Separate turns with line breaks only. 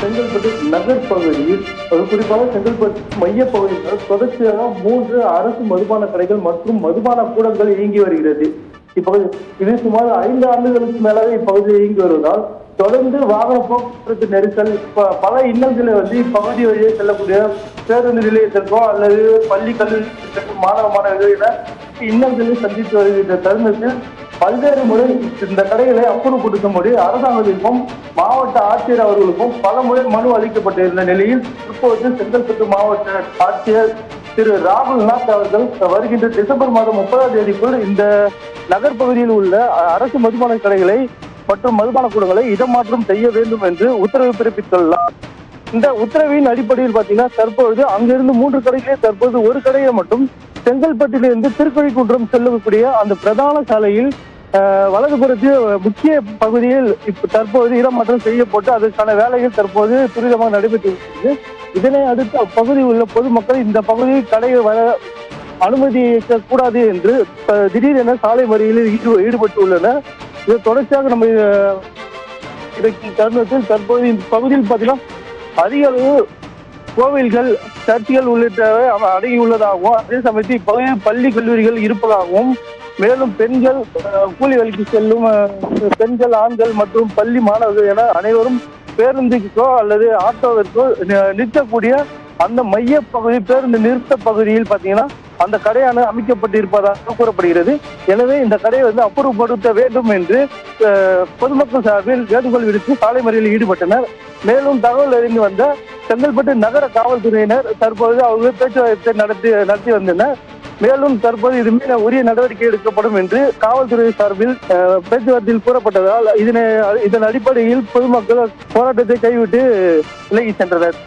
செங்கல்பட்டு நகர் பகுதியில் அது குறிப்பாக செங்கல்பட்டு மையப்பகுதியில் தொடர்ச்சியாக மூன்று அரசு மதுபான கடைகள் மற்றும் மதுபான கூடங்கள் இயங்கி வருகிறது. இப்பகுதி இது சுமார் ஐந்து ஆண்டுகளுக்கு மேலாக இப்பகுதியில் இயங்கி வருவதால் தொடர்ந்து வாகன போக்குவரத்து நெரிசல் ப- பல இன்னல்களை வந்து இப்பகுதி வழியே செல்லக்கூடிய பேருந்து நிலையத்திற்கோ அல்லது பள்ளி கல்லூரி மாணவ மாணவர்கள் என இன்னல்களை சந்தித்து வருகின்ற தருணத்தில் பல்வேறு முறை இந்த கடைகளை அப்புறப்படுத்தும்படி அரசாங்கத்திற்கும் மாவட்ட ஆட்சியர் அவர்களுக்கும் பல முறை மனு அளிக்கப்பட்டிருந்த நிலையில் இப்போது செங்கல்பட்டு மாவட்ட ஆட்சியர் திரு ராகுல் நாத் அவர்கள் வருகின்ற டிசம்பர் மாதம் முப்பதாம் தேதிக்குள் இந்த நகர்ப்பகுதியில் உள்ள அரசு மதுபான கடைகளை மற்றும் மதுபான கூடங்களை இடமாற்றம் செய்ய வேண்டும் என்று உத்தரவு பிறப்பித்துள்ளார். இந்த உத்தரவின் அடிப்படையில் பாத்தீங்கன்னா தற்பொழுது அங்கிருந்து மூன்று கடைகளே தற்போது ஒரு கடையை மட்டும் செங்கல்பட்டிலிருந்து திருக்கழிக்குன்றம் செல்லக்கூடிய அந்த பிரதான சாலையில் வலதுபுறத்தில் முக்கிய பகுதியில் தற்போது இடமாற்றம் செய்யப்பட்டு அதற்கான வேலைகள் தற்போது துரிதமாக நடைபெற்று வருகிறது இதனை அடுத்து அப்பகுதியில் உள்ள பொதுமக்கள் இந்த பகுதியில் கடையை வர அனுமதிக்க கூடாது என்று திடீரென சாலை மறியலில் ஈடு ஈடுபட்டு உள்ளனர் இது தொடர்ச்சியாக நம்ம அஹ், தருணத்தில் தற்போது இந்த பகுதியில் பார்த்தீங்கன்னா அதிக அளவு கோவில்கள் சர்ச்சுகள் உள்ளிட்டவை அடங்கியுள்ளதாகவும் அதே சமயத்தில் இப்பகுதியில் பள்ளி கல்லூரிகள் இருப்பதாகவும் மேலும் பெண்கள் கூலி வேலைக்கு செல்லும் பெண்கள் ஆண்கள் மற்றும் பள்ளி மாணவர்கள் என அனைவரும் பேருந்துக்கோ அல்லது ஆட்டோவிற்கோ நிற்கக்கூடிய அந்த மைய பகுதி பேருந்து நிறுத்த பகுதியில் பார்த்தீங்கன்னா அந்த கடையானது அமைக்கப்பட்டிருப்பதாக கூறப்படுகிறது. எனவே இந்த கடையை வந்து அப்புறப்படுத்த வேண்டும் என்று பொதுமக்கள் சார்பில் வேண்டுகோள் விடுத்து சாலை மறியலில் ஈடுபட்டனர். மேலும் தகவல் அறிந்து வந்த செங்கல்பட்டு நகர காவல்துறையினர் தற்போது அவர்கள் பேச்சுவார்த்தை நடத்தி நடத்தி வந்தனர். மேலும் தற்போது இது மீது உரிய நடவடிக்கை எடுக்கப்படும் என்று காவல்துறை சார்பில் பேச்சுவார்த்தையில் கூறப்பட்டதால் இதனை இதன் அடிப்படையில் பொதுமக்கள் போராட்டத்தை கைவிட்டு விலகி சென்றனர்.